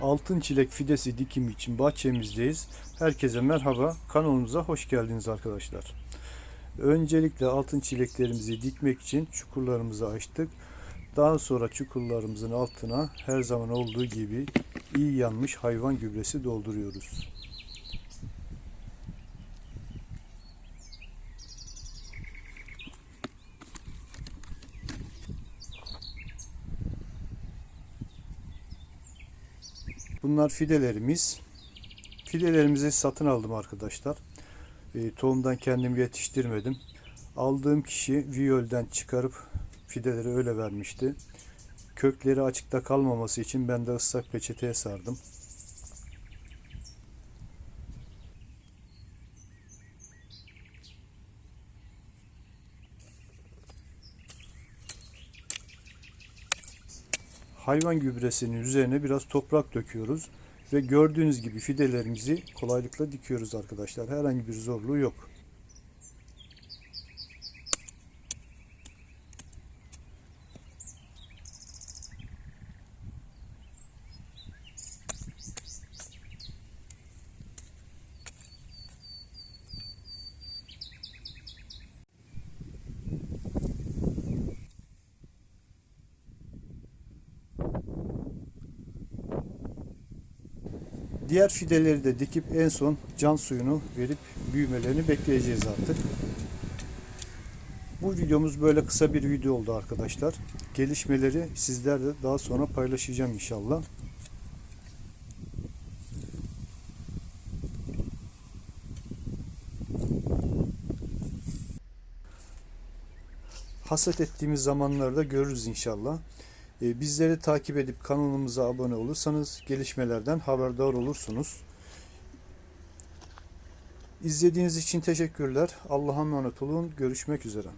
Altın çilek fidesi dikimi için bahçemizdeyiz. Herkese merhaba. Kanalımıza hoş geldiniz arkadaşlar. Öncelikle altın çileklerimizi dikmek için çukurlarımızı açtık. Daha sonra çukurlarımızın altına her zaman olduğu gibi iyi yanmış hayvan gübresi dolduruyoruz. Bunlar fidelerimiz. Fidelerimizi satın aldım arkadaşlar. E, tohumdan kendim yetiştirmedim. Aldığım kişi viyolden çıkarıp fideleri öyle vermişti. Kökleri açıkta kalmaması için ben de ıslak peçeteye sardım. Hayvan gübresinin üzerine biraz toprak döküyoruz ve gördüğünüz gibi fidelerimizi kolaylıkla dikiyoruz arkadaşlar. Herhangi bir zorluğu yok. Diğer fideleri de dikip en son can suyunu verip büyümelerini bekleyeceğiz artık. Bu videomuz böyle kısa bir video oldu arkadaşlar. Gelişmeleri sizlerle daha sonra paylaşacağım inşallah. Hasat ettiğimiz zamanlarda görürüz inşallah. E, Bizleri takip edip kanalımıza abone olursanız gelişmelerden haberdar olursunuz. İzlediğiniz için teşekkürler. Allah'a emanet olun. Görüşmek üzere.